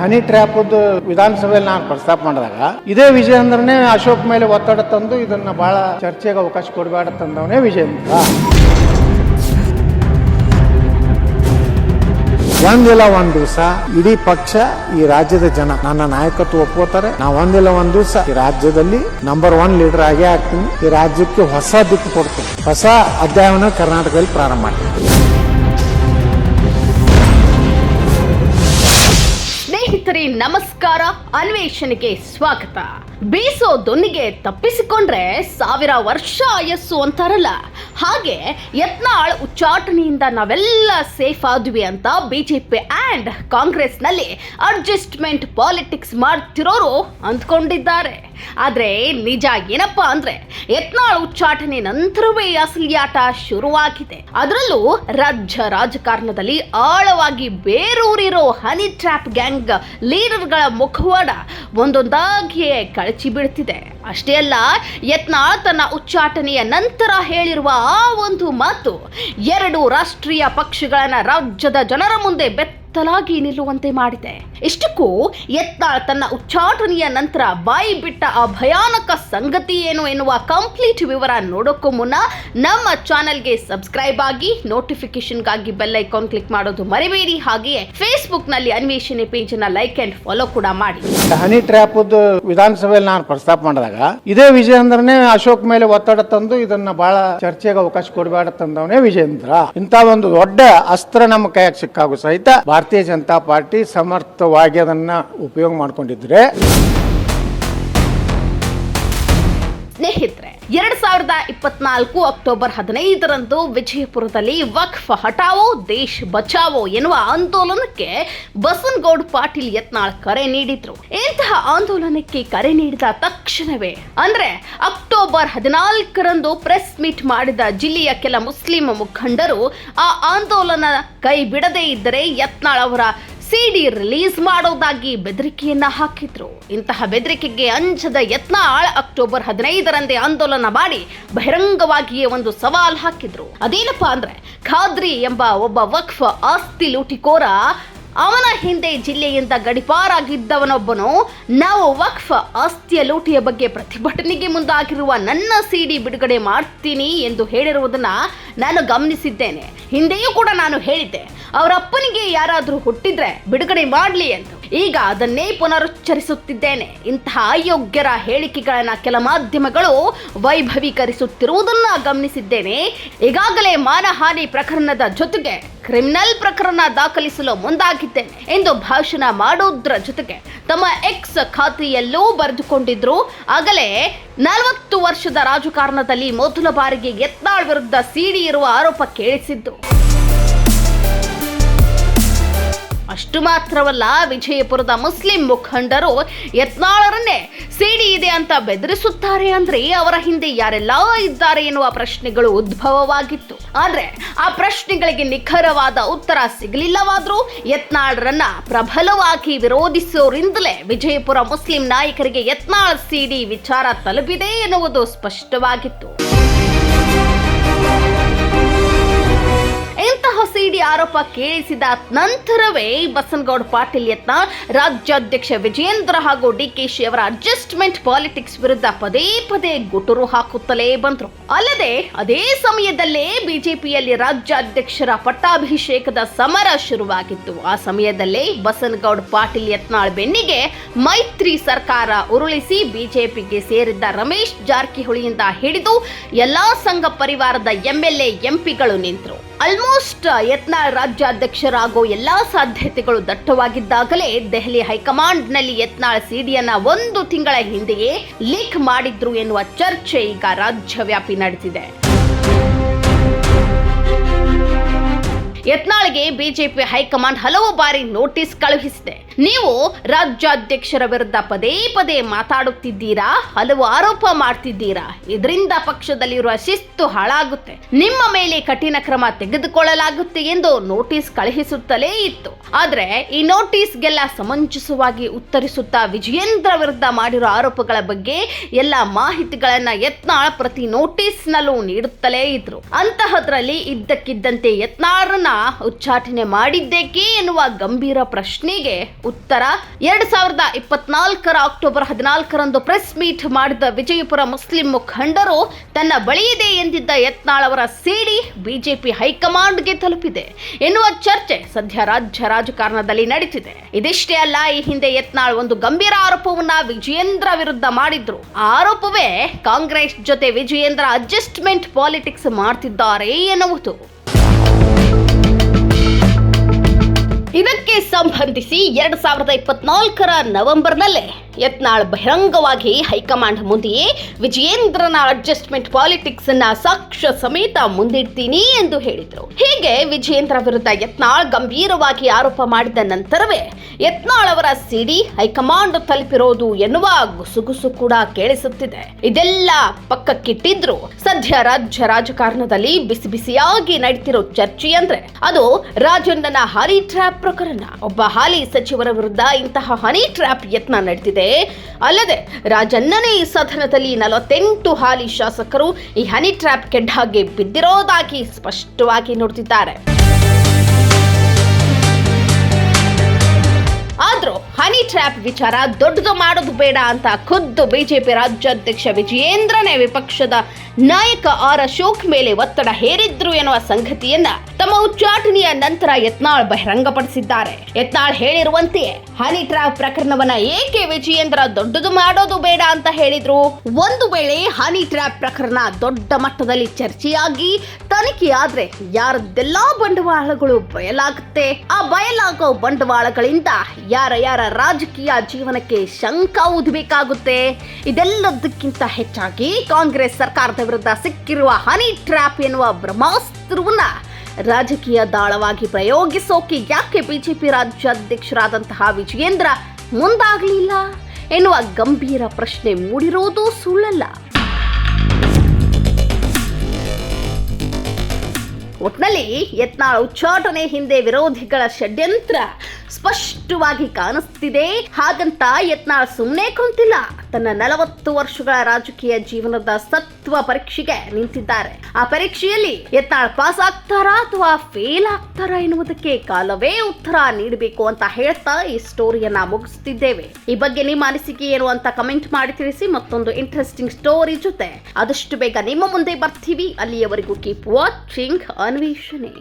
Honey trap ವಿಧಾನಸಭೆಯಲ್ಲಿ ನಾನು ಪ್ರಸ್ತಾಪ ಮಾಡಿದಾಗ, ಇದೇ ವಿಜಯೇಂದ್ರನೇ ಅಶೋಕ್ ಮೇಲೆ ಒತ್ತಡ ತಂದು ಇದನ್ನ ಬಹಳ ಚರ್ಚೆಗೆ ಅವಕಾಶ ಕೊಡಬೇಡ ತಂದವನೇ ವಿಜಯೇಂದ್ರ ಒಂದಿಲ್ಲ ಒಂದ್ ದಿವಸ ಇಡೀ ಪಕ್ಷ ಈ ರಾಜ್ಯದ ಜನ ನನ್ನ ನಾಯಕತ್ವ ಒಪ್ಕೋತಾರೆ. ನಾ ಒಂದಿಲ್ಲ ಒಂದ್ ದಿವಸ ಈ ರಾಜ್ಯದಲ್ಲಿ ನಂಬರ್ ಒನ್ ಲೀಡರ್ ಆಗೇ ಆಗ್ತೀನಿ. ಈ ರಾಜ್ಯಕ್ಕೆ ಹೊಸ ದಿಕ್ಕು ಕೊಡ್ತೀನಿ. ಹೊಸ ಅಧ್ಯಾಯವನ್ನು ಕರ್ನಾಟಕದಲ್ಲಿ ಪ್ರಾರಂಭ ಮಾಡ್ತೀನಿ. ಸ್ನೇಹಿತರೆ, ನಮಸ್ಕಾರ. ಅನ್ವೇಷಣೆಗೆ ಸ್ವಾಗತ. ಬೀಸೋ ದೊನ್ನಿಗೆ ತಪ್ಪಿಸಿಕೊಂಡ್ರೆ ಸಾವಿರ ವರ್ಷ ಆಯಸ್ಸು ಅಂತಾರಲ್ಲ. ಹಾಗೆ ಯತ್ನಾಳ್ ಉಚ್ಚಾಟನೆಯಿಂದ ನಾವೆಲ್ಲ ಸೇಫ್ ಆದ್ವಿ ಅಂತ ಬಿಜೆಪಿ ಆ್ಯಂಡ್ ಕಾಂಗ್ರೆಸ್ನಲ್ಲಿ ಅಡ್ಜಸ್ಟ್ಮೆಂಟ್ ಪಾಲಿಟಿಕ್ಸ್ ಮಾಡ್ತಿರೋರು ಅಂದ್ಕೊಂಡಿದ್ದಾರೆ. ಆದ್ರೆ ನಿಜ ಏನಪ್ಪ ಅಂದ್ರೆ ಯತ್ನಾಳ್ ಉಚ್ಚಾಟನೆ ನಂತರವೇ ಅಸಲಿಯಾಟ ಶುರುವಾಗಿದೆ. ಅದರಲ್ಲೂ ರಾಜ್ಯ ರಾಜಕಾರಣದಲ್ಲಿ ಆಳವಾಗಿ ಬೇರೂರಿರೋ ಹನಿ ಟ್ರ್ಯಾಪ್ ಗ್ಯಾಂಗ್ ಲೀಡರ್ಗಳ ಮುಖವಾಡ ಒಂದೊಂದಾಗಿಯೇ ಕಳಚಿ ಬೀಳ್ತಿದೆ ಅಷ್ಟೇ ಅಲ್ಲ ಯತ್ನಾಳ್ ತನ್ನ ಉಚ್ಚಾಟನೆಯ ನಂತರ ಹೇಳಿರುವ ಆ ಒಂದು ಮಾತು, ಎರಡು ರಾಷ್ಟ್ರೀಯ ಪಕ್ಷಗಳನ್ನ ರಾಜ್ಯದ ಜನರ ಮುಂದೆ ಬೆತ್ತಲಾಗಿ ನಿಲ್ಲುವಂತೆ ಮಾಡಿದೆ. ಇಷ್ಟಕ್ಕೂ ಯತ್ನಾಳ್ ತನ್ನ ಉಚ್ಚಾಟನೆಯ ನಂತರ ಬಾಯಿ ಬಿಟ್ಟ ಆ ಭಯಾನಕ ಸಂಗತಿ ಏನು ಎನ್ನುವ ಕಂಪ್ಲೀಟ್ ವಿವರ ನೋಡೋಕ್ಕೂ ಮುನ್ನ ನಮ್ಮ ಚಾನೆಲ್ಗೆ ಸಬ್ಸ್ಕ್ರೈಬ್ ಆಗಿ ನೋಟಿಫಿಕೇಶನ್ಗಾಗಿ ಬೆಲ್ ಐಕಾನ್ ಕ್ಲಿಕ್ ಮಾಡೋದು ಮರಿಬೇಡಿ. ಹಾಗೆಯೇ ಫೇಸ್ಬುಕ್ನಲ್ಲಿ ಅನ್ವೇಷಣೆ ಪೇಜನ್ನ ಲೈಕ್ ಅಂಡ್ ಫಾಲೋ ಕೂಡ ಮಾಡಿ. ಹನಿ ಟ್ರ್ಯಾಪ್ ವಿಧಾನಸಭೆಯಲ್ಲಿ ನಾನು ಪ್ರಸ್ತಾಪ ಮಾಡಿದಾಗ ಇದೇ ವಿಜಯೇಂದ್ರನೇ ಅಶೋಕ್ ಮೇಲೆ ಒತ್ತಡ ತಂದು ಇದನ್ನ ಬಹಳ ಚರ್ಚೆಗೆ ಅವಕಾಶ ಕೊಡಬೇಡ ತಂದವನೇ ವಿಜಯೇಂದ್ರ. ಇಂತ ಒಂದು ದೊಡ್ಡ ಅಸ್ತ್ರ ನಮ್ಮ ಕೈಯಾಗ ಸಿಕ್ಕಾಗೂ ಸಹಿತ ಭಾರತೀಯ ಜನತಾ ಪಾರ್ಟಿ ಸಮರ್ಥವಾಗಿ ಅದನ್ನ ಉಪಯೋಗ ಮಾಡ್ಕೊಂಡಿದ್ರೆ. ಸ್ನೇಹಿತರೆ ಎರಡ್ ಸಾವಿರದ ಇಪ್ಪತ್ನಾಲ್ಕು ಅಕ್ಟೋಬರ್ ಹದಿನೈದರಂದು ವಿಜಯಪುರದಲ್ಲಿ ವಕ್ಫ್ ಹಟಾವೋ, ದೇಶ್ ಬಚಾವೋ ಎನ್ನುವ ಆಂದೋಲನಕ್ಕೆ ಬಸನಗೌಡ್ ಪಾಟೀಲ್ ಯತ್ನಾಳ್ ಕರೆ ನೀಡಿದ್ರು. ಇಂತಹ ಆಂದೋಲನಕ್ಕೆ ಕರೆ ನೀಡಿದ ತಕ್ಷಣವೇ, ಅಂದ್ರೆ ಅಕ್ಟೋಬರ್ ಹದಿನಾಲ್ಕರಂದು ಪ್ರೆಸ್ ಮೀಟ್ ಮಾಡಿದ ಜಿಲ್ಲೆಯ ಕೆಲ ಮುಸ್ಲಿಂ ಮುಖಂಡರು ಆ ಆಂದೋಲನ ಕೈ ಬಿಡದೇ ಇದ್ದರೆ ಯತ್ನಾಳ್ ಅವರ ಸಿಡಿ ರಿಲೀಸ್ ಮಾಡೋದಾಗಿ ಬೆದರಿಕೆಯನ್ನ ಹಾಕಿದ್ರು. ಇಂತಹ ಬೆದರಿಕೆಗೆ ಅಂಚದ ಯತ್ನ ಆಳ ಅಕ್ಟೋಬರ್ ಹದಿನೈದರಂದೇ ಆಂದೋಲನ ಮಾಡಿ ಬಹಿರಂಗವಾಗಿಯೇ ಒಂದು ಸವಾಲ್ ಹಾಕಿದ್ರು. ಅದೇನಪ್ಪಾ ಅಂದ್ರೆ ಖಾದ್ರಿ ಎಂಬ ಒಬ್ಬ ವಕ್ಫ್ ಆಸ್ತಿ ಲೂಟಿಕೋರ ಅವನ ಹಿಂದೆ ಜಿಲ್ಲೆಯಿಂದ ಗಡಿಪಾರಾಗಿದ್ದವನೊಬ್ಬನು ನಾವು ವಕ್ಫ್, ಆಸ್ತಿಯ ಲೂಟಿಯ ಬಗ್ಗೆ ಪ್ರತಿಭಟನೆಗೆ ಮುಂದಾಗಿರುವ ನನ್ನ ಸಿಡಿ ಬಿಡುಗಡೆ ಮಾಡ್ತೀನಿ ಎಂದು ಹೇಳಿರುವುದನ್ನ ನಾನು ಗಮನಿಸಿದ್ದೇನೆ. ಹಿಂದೆಯೂ ಕೂಡ ನಾನು ಹೇಳಿದ್ದೆ. ಅವರಪ್ಪನಿಗೆ ಯಾರಾದರೂ ಹುಟ್ಟಿದ್ರೆ ಬಿಡುಗಡೆ ಮಾಡಲಿ ಎಂದು ಈಗ ಅದನ್ನೇ ಪುನರುಚ್ಚರಿಸುತ್ತಿದ್ದೇನೆ. ಇಂತಹ ಅಯೋಗ್ಯರ ಹೇಳಿಕೆಗಳನ್ನು ಕೆಲ ಮಾಧ್ಯಮಗಳು ವೈಭವೀಕರಿಸುತ್ತಿರುವುದನ್ನ ಗಮನಿಸಿದ್ದೇನೆ. ಈಗಾಗಲೇ ಮಾನಹಾನಿ ಪ್ರಕರಣದ ಜೊತೆಗೆ ಕ್ರಿಮಿನಲ್ ಪ್ರಕರಣ ದಾಖಲಿಸಲು ಮುಂದಾಗಿದ್ದೇನೆ ಎಂದು ಭಾಷಣ ಮಾಡುವುದರ ಜೊತೆಗೆ ತಮ್ಮ ಎಕ್ಸ್ ಖಾತೆಯಲ್ಲೂ ಬರೆದುಕೊಂಡಿದ್ರು. ಆಗಲೇ ನಲವತ್ತು ವರ್ಷದ ರಾಜಕಾರಣದಲ್ಲಿ ಮೊದಲ ಬಾರಿಗೆ ಯತ್ನಾಳ್ ವಿರುದ್ಧ ಸಿಡಿ ಇರುವ ಆರೋಪ ಕೇಳಿಸಿದ್ದು. ಅಷ್ಟು ಮಾತ್ರವಲ್ಲ, ವಿಜಯಪುರದ ಮುಸ್ಲಿಂ ಮುಖಂಡರು ಯತ್ನಾಳರನ್ನೇ ಸಿಡಿ ಇದೆ ಅಂತ ಬೆದರಿಸುತ್ತಾರೆ ಅಂದ್ರೆ ಅವರ ಹಿಂದೆ ಯಾರೆಲ್ಲ ಇದ್ದಾರೆ ಎನ್ನುವ ಪ್ರಶ್ನೆಗಳು ಉದ್ಭವವಾಗಿತ್ತು. ಆದ್ರೆ ಆ ಪ್ರಶ್ನೆಗಳಿಗೆ ನಿಖರವಾದ ಉತ್ತರ ಸಿಗಲಿಲ್ಲವಾದ್ರೂ ಯತ್ನಾಳರನ್ನ ಪ್ರಬಲವಾಗಿ ವಿರೋಧಿಸೋರಿಂದಲೇ ವಿಜಯಪುರ ಮುಸ್ಲಿಂ ನಾಯಕರಿಗೆ ಯತ್ನಾಳ್ ಸಿಡಿ ವಿಚಾರ ತಲುಪಿದೆ ಎನ್ನುವುದು ಸ್ಪಷ್ಟವಾಗಿತ್ತು. ಸಿಡಿ ಆರೋಪ ಕೇಳಿಸಿದ ನಂತರವೇ ಬಸನಗೌಡ ಪಾಟೀಲ್ ಯತ್ನ ರಾಜ್ಯಾಧ್ಯಕ್ಷ ವಿಜಯೇಂದ್ರ ಹಾಗೂ ಡಿಕೆಶಿ ಅವರ ಅಡ್ಜಸ್ಟ್ಮೆಂಟ್ ಪಾಲಿಟಿಕ್ಸ್ ವಿರುದ್ಧ ಪದೇ ಪದೇ ಗುಟುರು ಹಾಕುತ್ತಲೇ ಬಂದ್ರು. ಅಲ್ಲದೆ ಅದೇ ಸಮಯದಲ್ಲೇ ಬಿಜೆಪಿಯಲ್ಲಿ ರಾಜ್ಯಾಧ್ಯಕ್ಷರ ಪಟ್ಟಾಭಿಷೇಕದ ಸಮರ ಶುರುವಾಗಿತ್ತು. ಆ ಸಮಯದಲ್ಲೇ ಬಸನಗೌಡ ಪಾಟೀಲ್ ಯತ್ನಾಳ್ ಬೆನ್ನಿಗೆ ಮೈತ್ರಿ ಸರ್ಕಾರ ಉರುಳಿಸಿ ಬಿಜೆಪಿಗೆ ಸೇರಿದ್ದ ರಮೇಶ್ ಜಾರಕಿಹೊಳಿಯಿಂದ ಹಿಡಿದು ಎಲ್ಲಾ ಸಂಘ ಪರಿವಾರದ ಎಂಎಲ್ಎ ಎಂಪಿಗಳು ನಿಂತರು. ಆಲ್ಮೋಸ್ಟ್ ಯತ್ನಾಳ್ ರಾಜ್ಯಾಧ್ಯಕ್ಷರಾಗೋ ಎಲ್ಲಾ ಸಾಧ್ಯತೆಗಳು ದಟ್ಟವಾಗಿದ್ದಾಗಲೇ ದೆಹಲಿ ಹೈಕಮಾಂಡ್ನಲ್ಲಿ ಯತ್ನಾಳ್ ಸಿಡಿಯನ್ನ ಒಂದು ತಿಂಗಳ ಹಿಂದೆಯೇ ಲೀಕ್ ಮಾಡಿದ್ರು ಎನ್ನುವ ಚರ್ಚೆ ಈಗ ರಾಜ್ಯವ್ಯಾಪಿ ನಡೆದಿದೆ. ಯತ್ನಾಳ್ಗೆ ಬಿಜೆಪಿ ಹೈಕಮಾಂಡ್ ಹಲವು ಬಾರಿ ನೋಟಿಸ್ ಕಳುಹಿಸಿದೆ. ನೀವು ರಾಜ್ಯಾಧ್ಯಕ್ಷರ ವಿರುದ್ಧ ಪದೇ ಪದೇ ಮಾತಾಡುತ್ತಿದ್ದೀರಾ? ಹಲವು ಆರೋಪ ಮಾಡ್ತಿದ್ದೀರಾ? ಇದರಿಂದ ಪಕ್ಷದಲ್ಲಿರುವ ಶಿಸ್ತು ಹಾಳಾಗುತ್ತೆ. ನಿಮ್ಮ ಮೇಲೆ ಕಠಿಣ ಕ್ರಮ ತೆಗೆದುಕೊಳ್ಳಲಾಗುತ್ತೆ ಎಂದು ನೋಟಿಸ್ ಕಳುಹಿಸುತ್ತಲೇ ಇತ್ತು. ಆದ್ರೆ ಈ ನೋಟಿಸ್ಗೆಲ್ಲ ಸಮಂಜಸವಾಗಿ ಉತ್ತರಿಸುತ್ತಾ ವಿಜಯೇಂದ್ರ ವಿರುದ್ಧ ಮಾಡಿರೋ ಆರೋಪಗಳ ಬಗ್ಗೆ ಎಲ್ಲ ಮಾಹಿತಿಗಳನ್ನ ಯತ್ನಾಳ್ ಪ್ರತಿ ನೋಟಿಸ್ನಲ್ಲೂ ನೀಡುತ್ತಲೇ ಇದ್ರು. ಅಂತಹದ್ರಲ್ಲಿ ಇದ್ದಕ್ಕಿದ್ದಂತೆ ಯತ್ನಾಳರನ್ನ ಉಚ್ಚಾಟನೆ ಮಾಡಿದ್ದೇಕೆ ಎನ್ನುವ ಗಂಭೀರ ಪ್ರಶ್ನೆಗೆ ಉತ್ತರ. ಎರಡ್ ಸಾವಿರದ ಇಪ್ಪತ್ನಾಲ್ಕರ ಅಕ್ಟೋಬರ್ ಹದಿನಾಲ್ಕರಂದು ಪ್ರೆಸ್ ಮೀಟ್ ಮಾಡಿದ ವಿಜಯಪುರ ಮುಸ್ಲಿಂ ಮುಖಂಡರು, ತನ್ನ ಬಳಿ ಎಂದಿದ್ದ ಯತ್ನಾಳ್ ಅವರ ಸಿಡಿ ಬಿಜೆಪಿ ಹೈಕಮಾಂಡ್ಗೆ ತಲುಪಿದೆ ಎನ್ನುವ ಚರ್ಚೆ ಸದ್ಯ ರಾಜ್ಯ ರಾಜಕಾರಣದಲ್ಲಿ ನಡೀತಿದೆ. ಇದಿಷ್ಟೇ ಅಲ್ಲ, ಈ ಹಿಂದೆ ಯತ್ನಾಳ್ ಒಂದು ಗಂಭೀರ ಆರೋಪವನ್ನ ವಿಜಯೇಂದ್ರ ವಿರುದ್ಧ ಮಾಡಿದ್ರು. ಆರೋಪವೇ ಕಾಂಗ್ರೆಸ್ ಜೊತೆ ವಿಜಯೇಂದ್ರ ಅಡ್ಜಸ್ಟ್ಮೆಂಟ್ ಪಾಲಿಟಿಕ್ಸ್ ಮಾಡ್ತಿದ್ದಾರೆ ಎನ್ನುವುದು. ಇದಕ್ಕೆ ಸಂಬಂಧಿಸಿ ಎರಡ್ ಸಾವಿರದ ಇಪ್ಪತ್ನಾಲ್ಕರ ನವೆಂಬರ್ನಲ್ಲೇ ಯತ್ನಾಳ್ ಬಹಿರಂಗವಾಗಿ ಹೈಕಮಾಂಡ್ ಮುಂದೆಯೇ ವಿಜಯೇಂದ್ರನ ಅಡ್ಜಸ್ಟ್ಮೆಂಟ್ ಪಾಲಿಟಿಕ್ಸ್ ಅನ್ನ ಸಾಕ್ಷ್ಯ ಸಮೇತ ಮುಂದಿಡ್ತೀನಿ ಎಂದು ಹೇಳಿದ್ರು. ಹೀಗೆ ವಿಜಯೇಂದ್ರ ವಿರುದ್ಧ ಯತ್ನಾಳ್ ಗಂಭೀರವಾಗಿ ಆರೋಪ ಮಾಡಿದ ನಂತರವೇ ಯತ್ನಾಳ್ ಅವರ ಸಿಡಿ ಹೈಕಮಾಂಡ್ ತಲುಪಿರೋದು ಎನ್ನುವ ಗುಸುಗುಸು ಕೂಡ ಕೇಳಿಸುತ್ತಿದೆ. ಇದೆಲ್ಲ ಪಕ್ಕಕ್ಕಿಟ್ಟಿದ್ರು. ಸದ್ಯ ರಾಜ್ಯ ರಾಜಕಾರಣದಲ್ಲಿ ಬಿಸಿ ಬಿಸಿಯಾಗಿ ನಡೀತಿರೋ ಚರ್ಚೆ ಅಂದ್ರೆ ಅದು ರಾಜಣ್ಣನ ಹರಿ ಟ್ರ್ಯಾಪ್ ಪ್ರಕರಣ. ಒಬ್ಬ ಹಾಲಿ ಸಚಿವರ ವಿರುದ್ಧ ಇಂತಹ ಹನಿ ಟ್ರ್ಯಾಪ್ ಯತ್ನ ನಡೆದಿದೆ. ಅಲ್ಲದೆ ರಾಜಣ್ಣನೇ ಈ ಸದನದಲ್ಲಿ ನಲವತ್ತೆಂಟು ಹಾಲಿ ಶಾಸಕರು ಈ ಹನಿ ಟ್ರ್ಯಾಪ್ ಕೆಡ್ಡಾಗೆ ಬಿದ್ದಿರೋದಾಗಿ ಸ್ಪಷ್ಟವಾಗಿ ನೋಡ್ತಿದ್ದಾರೆ ಟ್ರ್ಯಾಪ್ ವಿಚಾರ, ದೊಡ್ಡದು ಮಾಡೋದು ಬೇಡ ಅಂತ ಖುದ್ದು ಬಿಜೆಪಿ ರಾಜ್ಯಾಧ್ಯಕ್ಷ ವಿಜಯೇಂದ್ರನೇ ವಿಪಕ್ಷದ ನಾಯಕ ಆರ್ ಅಶೋಕ್ ಮೇಲೆ ಒತ್ತಡ ಹೇರಿದ್ರು ಎನ್ನುವ ಸಂಗತಿಯನ್ನ ತಮ್ಮ ಉಚ್ಚಾಟನೆಯ ನಂತರ ಯತ್ನಾಳ್ ಬಹಿರಂಗಪಡಿಸಿದ್ದಾರೆ. ಯತ್ನಾಳ್ ಹೇಳಿರುವಂತೆಯೇ, ಹನಿ ಟ್ರ್ಯಾಪ್ ಪ್ರಕರಣವನ್ನ ಏಕೆ ವಿಜಯೇಂದ್ರ ದೊಡ್ಡದು ಮಾಡೋದು ಬೇಡ ಅಂತ ಹೇಳಿದ್ರು? ಒಂದು ವೇಳೆ ಹನಿ ಟ್ರ್ಯಾಪ್ ಪ್ರಕರಣ ದೊಡ್ಡ ಮಟ್ಟದಲ್ಲಿ ಚರ್ಚೆಯಾಗಿ ತನಿಖೆಯಾದ್ರೆ ಯಾರದ್ದೆಲ್ಲಾ ಬಂಡವಾಳಗಳು ಬಯಲಾಗುತ್ತೆ? ಆ ಬಯಲಾಗೋ ಬಂಡವಾಳಗಳಿಂದ ಯಾರ ಯಾರ ರಾಜಕೀಯ ಜೀವನಕ್ಕೆ ಶಂಕ ಊದಬೇಕಾಗುತ್ತೆ. ಇದೆಲ್ಲದಕ್ಕಿಂತ ಹೆಚ್ಚಾಗಿ ಕಾಂಗ್ರೆಸ್ ಸರ್ಕಾರದ ವಿರುದ್ಧ ಸಿಕ್ಕಿರುವ ಹನಿ ಟ್ರ್ಯಾಪ್ ಎನ್ನುವ ಬ್ರಹ್ಮಾಸ್ತ್ರವನ್ನ ರಾಜಕೀಯ ದಾಳವಾಗಿ ಪ್ರಯೋಗಿಸೋಕೆ ಯಾಕೆ ಬಿಜೆಪಿ ರಾಜ್ಯಾಧ್ಯಕ್ಷರಾದಂತಹ ವಿಜಯೇಂದ್ರ ಮುಂದಾಗಲಿಲ್ಲ ಎನ್ನುವ ಗಂಭೀರ ಪ್ರಶ್ನೆ ಮೂಡಿರೋದು ಸುಳ್ಳಲ್ಲ. ಒಟ್ನಲ್ಲಿ ಯತ್ನಾಳ ಉಚ್ಚಾಟನೆ ಹಿಂದೆ ವಿರೋಧಿಗಳ ಷಡ್ಯಂತ್ರ ಸ್ಪಷ್ಟವಾಗಿ ಕಾಣಿಸ್ತಿದೆ. ಹಾಗಂತ ಯತ್ನಾಳ್ ಸುಮ್ಮನೆ ಕುಂತಿಲ್ಲ. ತನ್ನ ನಲವತ್ತು ವರ್ಷಗಳ ರಾಜಕೀಯ ಜೀವನದ ಸತ್ವ ಪರೀಕ್ಷೆಗೆ ನಿಂತಿದ್ದಾರೆ. ಆ ಪರೀಕ್ಷೆಯಲ್ಲಿ ಎತ್ತಾಳ್ ಪಾಸ್ ಆಗ್ತಾರಾ ಅಥವಾ ಫೇಲ್ ಆಗ್ತಾರಾ ಎನ್ನುವುದಕ್ಕೆ ಕಾಲವೇ ಉತ್ತರ ನೀಡಬೇಕು ಅಂತ ಹೇಳ್ತಾ ಈ ಸ್ಟೋರಿಯನ್ನ ಮುಗಿಸ್ತಿದ್ದೇವೆ. ಈ ಬಗ್ಗೆ ನಿಮ್ಮ ಅನಿಸಿಕೆ ಏನು ಅಂತ ಕಮೆಂಟ್ ಮಾಡಿ ತಿಳಿಸಿ, ಮತ್ತೊಂದು ಇಂಟ್ರೆಸ್ಟಿಂಗ್ ಸ್ಟೋರಿ ಜೊತೆ. ಆದಷ್ಟು ಬೇಗ ನಿಮ್ಮ ಮುಂದೆ ಬರ್ತೀವಿ. ಅಲ್ಲಿಯವರೆಗೂ ಕೀಪ್ ವಾಚಿಂಗ್ ಅನ್ವೇಷಣೆ.